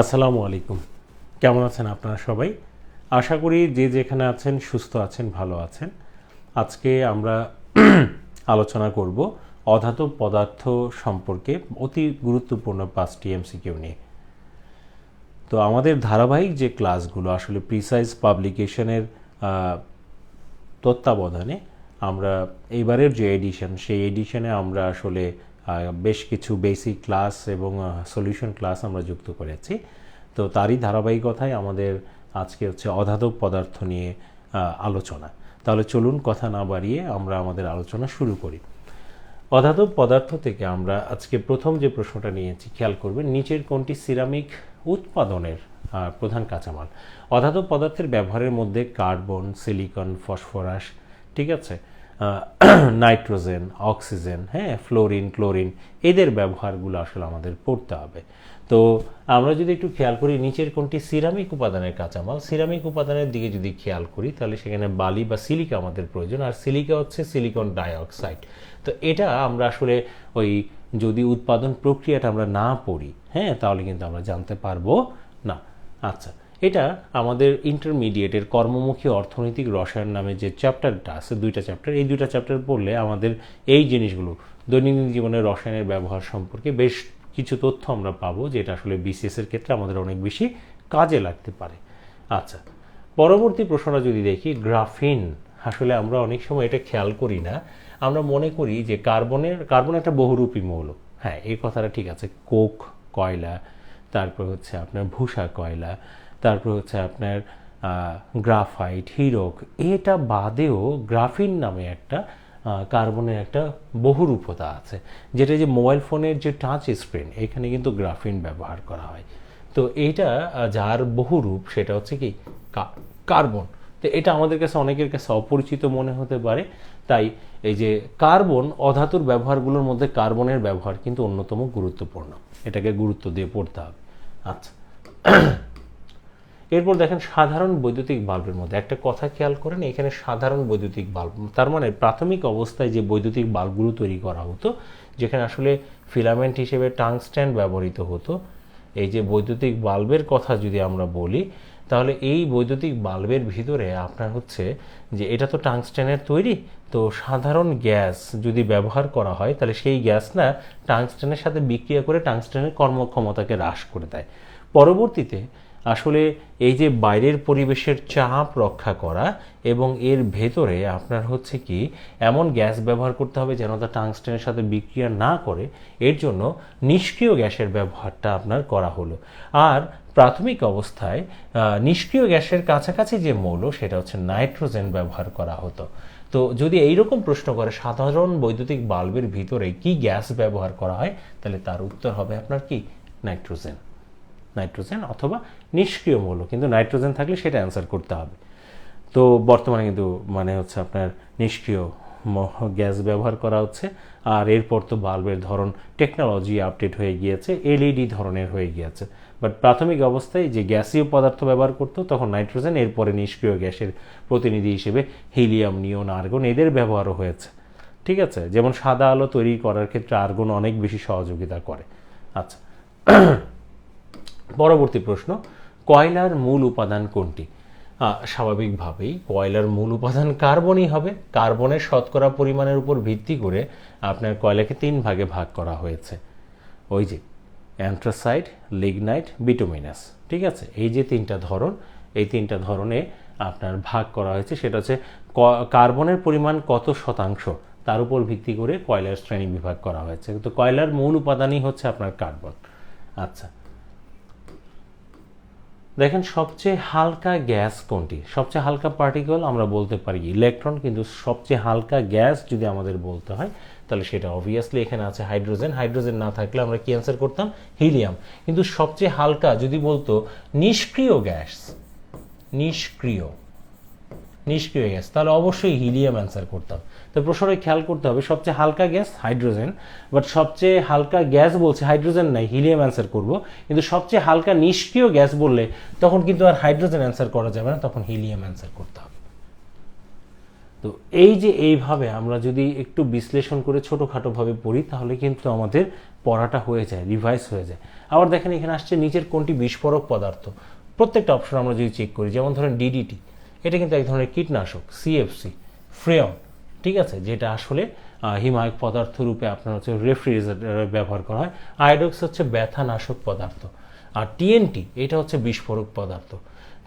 আসসালামু আলাইকুম। কেমন আছেন আপনারা সবাই? আশা করি যে যেখানে আছেন সুস্থ আছেন, ভালো আছেন। আজকে আমরা আলোচনা করব অধাতব পদার্থ সম্পর্কে অতি গুরুত্বপূর্ণ পাঁচটি এমসিকিউ নিয়ে। তো আমাদের ধারাবাহিক যে ক্লাসগুলো, আসলে প্রিসাইজ পাবলিকেশনের তত্ত্বাবধানে আমরা এইবারের যে এডিশন, সেই এডিশনে আমরা আসলে বেশ কিছু বেসিক ক্লাস এবং সলিউশন ক্লাস আমরা যুক্ত করেছি তো তারই ধারাবাহিকতায় আমাদের আজকে হচ্ছে অধাতব পদার্থ নিয়ে আলোচনা। তাহলে চলুন কথা না বাড়িয়ে আমরা আমাদের আলোচনা শুরু করি। অধাতব পদার্থ থেকে আমরা আজকে প্রথম যে প্রশ্নটা নিয়েছি, খেয়াল করবেন, নিচের কোনটি সিরামিক উৎপাদনের প্রধান কাঁচামাল? অধাতব পদার্থের ব্যবহারের মধ্যে কার্বন সিলিকন ফসফরাস ঠিক আছে? নাইট্রোজেন, অক্সিজেন হ্যাঁ ফ্লোরিন, ক্লোরিন, এদের ব্যবহারগুলো আসলে আমাদের পড়তে হবে। তো আমরা যদি একটু খেয়াল করি, নিচের কোনটি সিরামিক উপাদানের কাঁচামাল? সিরামিক উপাদানের দিকে যদি খেয়াল করি, তাহলে সেখানে বালি বা সিলিকা আমাদের প্রয়োজন, আর সিলিকা হচ্ছে সিলিকন ডাইঅক্সাইড। তো এটা আমরা আসলে ওই যদি উৎপাদন প্রক্রিয়াটা আমরা না পড়ি হ্যাঁ তাহলে কিন্তু আমরা জানতে পারব না। আচ্ছা এটা আমাদের ইন্টারমিডিয়েটের কর্মমুখী অর্থনৈতিক রসায়ন নামে যে চ্যাপ্টারটা আছে, দুইটা চ্যাপ্টার এই দুইটা চ্যাপ্টার পড়লে আমাদের এই জিনিসগুলো, দৈনন্দিন জীবনে রসায়নের ব্যবহার সম্পর্কে বেশ কিছু তথ্য আমরা পাবো, যেটা আসলে বিসিএসের ক্ষেত্রে আমাদের অনেক বেশি কাজে লাগতে পারে। আচ্ছা পরবর্তী প্রশ্নটা যদি দেখি গ্রাফিন আসলে আমরা অনেক সময় এটা খেয়াল করি না। আমরা মনে করি যে কার্বনের, কার্বন একটা বহুরূপী মৌল। হ্যাঁ এই কথাটা ঠিক আছে, কোক কয়লা, তারপর হচ্ছে আপনার ভূষা কয়লা তারপর হচ্ছে আপনার গ্রাফাইট, হিরক, এটা বাদেও গ্রাফিন নামে একটা কার্বনের একটা বহুরূপতা আছে। যেটা যে মোবাইল ফোনের যে টাচ স্ক্রিন এখানে কিন্তু গ্রাফিন ব্যবহার করা হয়। তো এইটা যার বহুরূপ, সেটা হচ্ছে কি, কা- কার্বন। তো এটা আমাদের কাছে অনেকের কাছে অপরিচিত মনে হতে পারে। তাই এই যে কার্বন, অধাতুর ব্যবহারগুলোর মধ্যে কার্বনের ব্যবহার কিন্তু অন্যতম গুরুত্বপূর্ণ। এটাকে গুরুত্ব দিয়ে পড়তে হবে। আচ্ছা। এরপর দেখেন সাধারণ বৈদ্যুতিক বাল্বের মধ্যে, একটা কথা খেয়াল করেন, এখানে সাধারণ বৈদ্যুতিক বাল্ব, তার মানে প্রাথমিক অবস্থায় যে বৈদ্যুতিক বাল্বগুলো তৈরি করা হতো, যেখানে আসলে ফিলামেন্ট হিসেবে টাংস্ট্যান্ড ব্যবহৃত হতো, এই যে বৈদ্যুতিক বাল্বের কথা যদি আমরা বলি, তাহলে এই বৈদ্যুতিক বাল্বের ভিতরে আপনার হচ্ছে যে এটা তো টাংস্টেনের তৈরি, তো সাধারণ গ্যাস যদি ব্যবহার করা হয়, তাহলে সেই গ্যাস না টাংস্টেনের সাথে বিক্রিয়া করে টাংস্টেনের কর্মক্ষমতাকে হ্রাস করে দেয়। পরবর্তীতে আসলে এই যে বাইরের পরিবেশের চাপ রক্ষা করা এবং এর ভেতরে আপনার হচ্ছে কি, এমন গ্যাস ব্যবহার করতে হবে যেন তা টাংস্টেনের সাথে বিক্রিয়া না করে, এর জন্য নিষ্ক্রিয় গ্যাসের ব্যবহারটা আপনার করা হলো। আর প্রাথমিক অবস্থায় নিষ্ক্রিয় গ্যাসের কাছাকাছি যে মৌল, সেটা হচ্ছে নাইট্রোজেন ব্যবহার করা হতো। তো যদি এইরকম প্রশ্ন করে, সাধারণ বৈদ্যুতিক বাল্বের ভিতরে কি গ্যাস ব্যবহার করা হয়, তাহলে তার উত্তর হবে আপনার কি? নাইট্রোজেন। নাইট্রোজেন অথবা নিষ্ক্রিয় মৌল, কিন্তু নাইট্রোজেন থাকলে সেটা অ্যান্সার করতে হবে। তো বর্তমানে কিন্তু মানে হচ্ছে আপনার নিষ্ক্রিয় গ্যাস ব্যবহার করা হচ্ছে, আর এরপর তো বাল্বের ধরন টেকনোলজি আপডেট হয়ে গিয়েছে, এলইডি ধরনের হয়ে গিয়েছে। বাট প্রাথমিক অবস্থায় যে গ্যাসীয় পদার্থ ব্যবহার করতো, তখন নাইট্রোজেন, এরপরে নিষ্ক্রিয় গ্যাসের প্রতিনিধি হিসেবে হিলিয়াম নিয়ন আর্গন এদের ব্যবহারও হয়েছে। ঠিক আছে? যেমন সাদা আলো তৈরি করার ক্ষেত্রে আর্গন অনেক বেশি সহযোগিতা করে। আচ্ছা। পরবর্তী প্রশ্ন, কয়লার মূল উপাদান কোনটি? স্বাভাবিকভাবেই কয়লার মূল উপাদান কার্বনই হবে। কার্বনের শতকরা পরিমাণের উপর ভিত্তি করে আপনার কয়লাকে তিন ভাগে ভাগ করা হয়েছে। ওই যে, অ্যান্থ্রাসাইড, লিগনাইট, বিটুমিনাস, ঠিক আছে? এই যে তিনটা ধরন, এই তিনটা ধরনে আপনার ভাগ করা হয়েছে। সেটা হচ্ছে কার্বনের পরিমাণ কত শতাংশ, তার উপর ভিত্তি করে কয়লার শ্রেণি বিভাগ করা হয়েছে। তো কয়লার মূল উপাদানই হচ্ছে আপনার কার্বন। আচ্ছা দেখেন, সবচেয়ে হালকা গ্যাস কোনটি? সবচেয়ে হালকা পার্টিকল আমরা বলতে পারি ইলেকট্রন কিন্তু সবচেয়ে হালকা গ্যাস যদি আমাদের বলতে হয়, তাহলে সেটা অবভিয়াসলি এখানে আছে হাইড্রোজেন হাইড্রোজেন না থাকলে আমরা কি অ্যান্সার করতাম? হিলিয়াম কিন্তু সবচেয়ে হালকা যদি বলতো, নিষ্ক্রিয় গ্যাস, নিষ্ক্রিয় নিষ্ক্রিয় গ্যাস তাহলে অবশ্যই হিলিয়াম অ্যান্সার করতাম তো প্রশ্নটা খেয়াল করতে হবে, সবচেয়ে হালকা গ্যাস, হাইড্রোজেন। বাট সবচেয়ে হালকা গ্যাস বলছে হাইড্রোজেন নাই, হিলিয়াম অ্যান্সার করব। কিন্তু সবচেয়ে হালকা নিষ্ক্রিয় গ্যাস বললে তখন কিন্তু আর হাইড্রোজেন অ্যান্সার করা যাবে না, তখন হিলিয়াম অ্যান্সার করতে হবে। তো এই যে এইভাবে আমরা যদি একটু বিশ্লেষণ করে ছোটোখাটোভাবে পড়ি, তাহলে কিন্তু আমাদের পড়াটা হয়ে যায় রিভাইস হয়ে যায়। আবার দেখেন এখানে আসছে নিচের কোনটি বিস্ফোরক পদার্থ। প্রত্যেকটা অপশন আমরা যদি চেক করি, যেমন ধরেন ডিডিটি কিন্তু এক ধরনের কীটনাশক সিএফসি ফ্রেয়ন, ঠিক আছে? যেটা আসলে হিমায়ক পদার্থ রূপে আপনার হচ্ছে রেফ্রিজারেটরে ব্যবহার করা হয়। আয়োডক্স হচ্ছে ব্যথানাশক পদার্থ। আর টিএনটি এটা হচ্ছে বিস্ফোরক পদার্থ।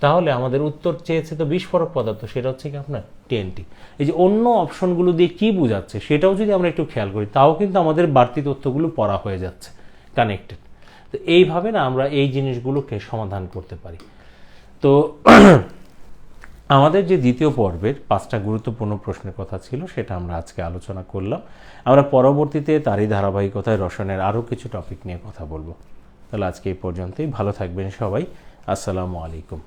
তাহলে আমাদের উত্তর চেয়েছে তো বিস্ফোরক পদার্থ, সেটা হচ্ছে কি আপনার? টিএনটি এই যে অন্য অপশনগুলো দিয়ে কি বোঝাচ্ছে, সেটাও যদি আমরা একটু খেয়াল করি, তাও কিন্তু আমাদের বাড়তি তথ্যগুলো পড়া হয়ে যাচ্ছে কানেক্টেড তো এইভাবে না আমরা এই জিনিসগুলোকে সমাধান করতে পারি। তো আমাদের যে দ্বিতীয় পর্বের পাঁচটা গুরুত্বপূর্ণ প্রশ্নের কথা ছিল, সেটা আমরা আজকে আলোচনা করলাম। আমরা পরবর্তীতে তারই ধারাবাহিকতায় রসনের আরও কিছু টপিক নিয়ে কথা বলব। তাহলে আজকে এই পর্যন্তই। ভালো থাকবেন সবাই। আসসালামু আলাইকুম।